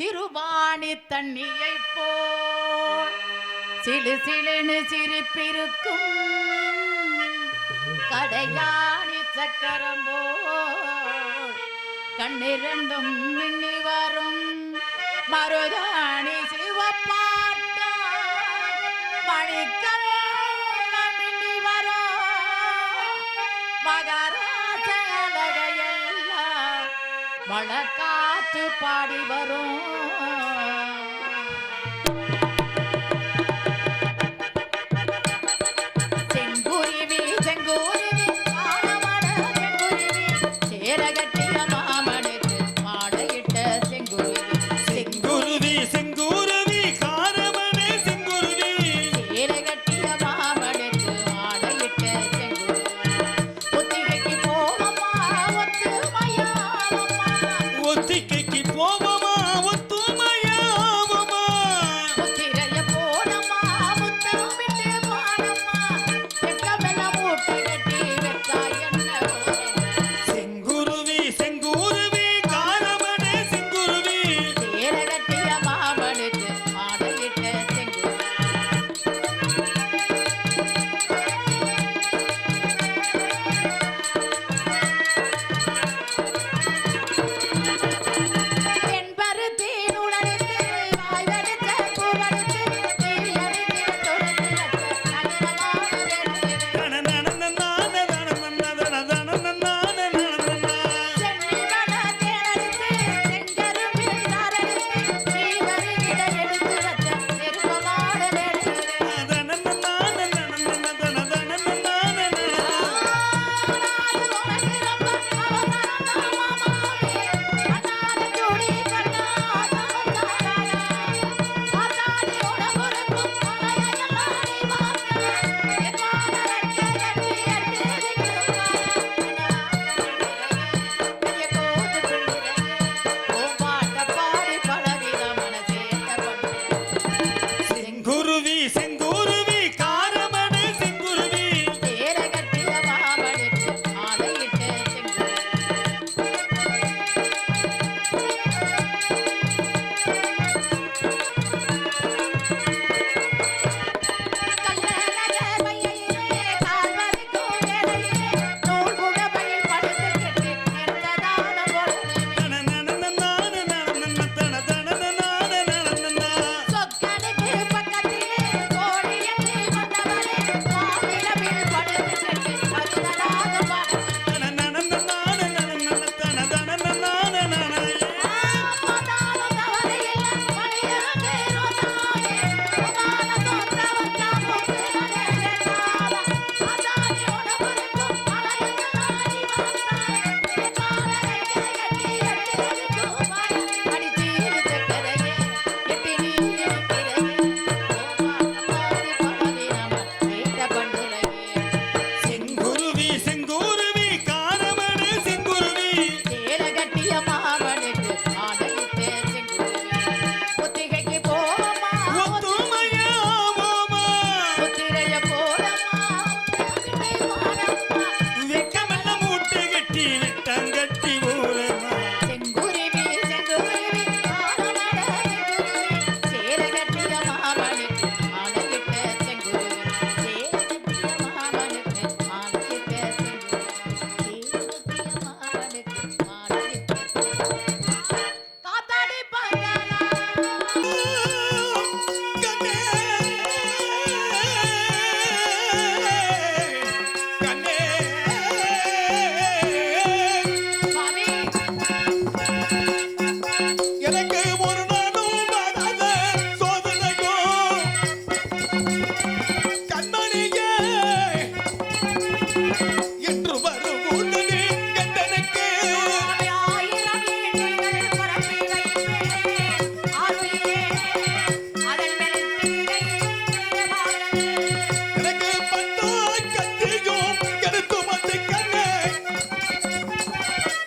சிறுபாணி தண்ணியை போல் சிலு சிலுனு சிரிப்பிருக்கும் கடையாணி சக்கரம் போல் கண்ணிரண்டும் மின்னி வரும் மருதாணி சிவப்பா மழக்காற்று பாடி வரும்.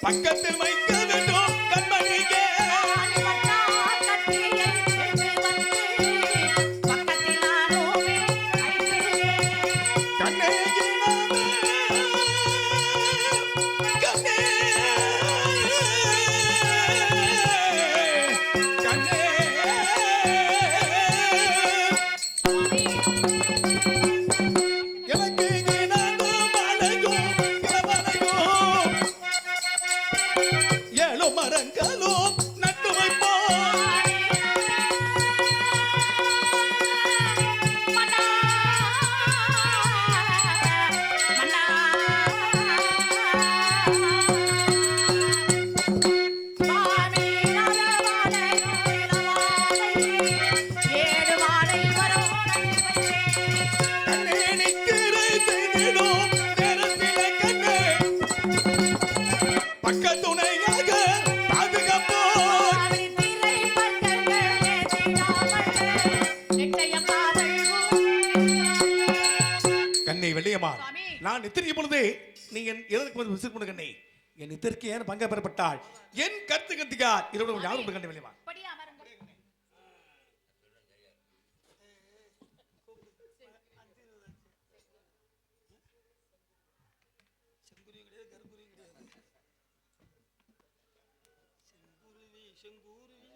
பக்கத்தில் வைக்க வேண்டும் காதல் கண்ணை வெள்ளையம்மா. நான் நித்திரிக்கும் பொழுது நீ என் எதற்கு வந்து விசிட் பண்ணு கண்ணை. என் நித்திற்கு ஏன் பங்க பெறப்பட்டாள்? என் கத்து கத்திக்கார் இதோட யாரும் கண்ணை வெள்ளையம்மா? ਸੰਗੂਰ